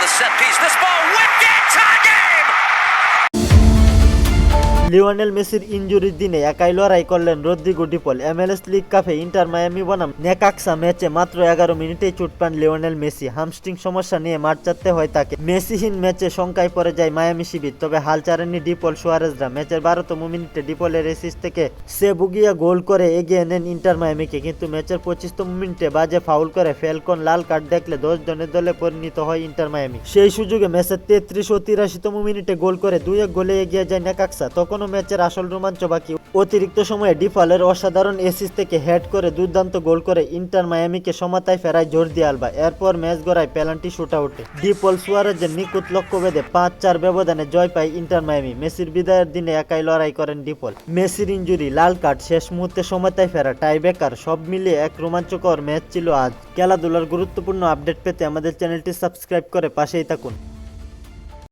the set piece. This ball wicked game. Lionel মেসির ইনজুরির দিনে একাই লড়াই করলেন Rodrigo De Paul. MLS league কাপে ইন্টার মায়ামি বনাম নেকাক্সা ম্যাচে মাত্র এগারো মিনিটেই চুট পান লিওনেল মেসি। হামস্ট্রিং সমস্যা নিয়ে মাঠ চাটতে হয় তাকে। মেসিহীন ম্যাচে শঙ্কায় পড়ে যায় মায়ামি শিবির, তবে হাল ছাড়েননি ডিপল সুয়ারেজরা। ম্যাচের বারোতম মিনিটে ডিপলের এসিস থেকে সে বুগিয়া গোল করে এগিয়ে নেন ইন্টার মায়ামিকে, কিন্তু ম্যাচের পঁচিশতম মিনিটে বাজে ফাউল করে ফেলকন লাল কার্ড দেখলে দশ জনের দলে পরিণত হয় ইন্টার মায়ামি। সেই সুযোগে ম্যাচের তেত্রিশ ও তিরাশিতম মিনিটে গোল করে দুই এক গোলে এগিয়ে যায় নেকাক্সা। তখনও ম্যাচের আসল রোমাঞ্চ বাকি অতিরিক্ত সময়ে ডিফালের অসাধারণ এসিস থেকে হেড করে দুর্দান্ত গোল করে ইন্টার মায়ামিকে সমতায় ফেরায় জর্দি আলবা। এরপর ম্যাচ গড়ায় পেনাল্টি শুট আউটে ডিপল সুয়ারেজের নিকুত লক্ষ্য বেঁধে পাঁচ চার ব্যবধানে জয় পায় ইন্টার মায়ামি। মেসির বিদায়ের দিনে একাই লড়াই করেন ডিপল। মেসির ইঞ্জুরি লাল কার্ড, শেষ মুহূর্তে সমতায় ফেরা টাই টাইব্রেকার সব মিলিয়ে এক রোমাঞ্চকর ম্যাচ ছিল আজ। খেলাধুলার গুরুত্বপূর্ণ আপডেট পেতে আমাদের চ্যানেলটি সাবস্ক্রাইব করে পাশেই থাকুন।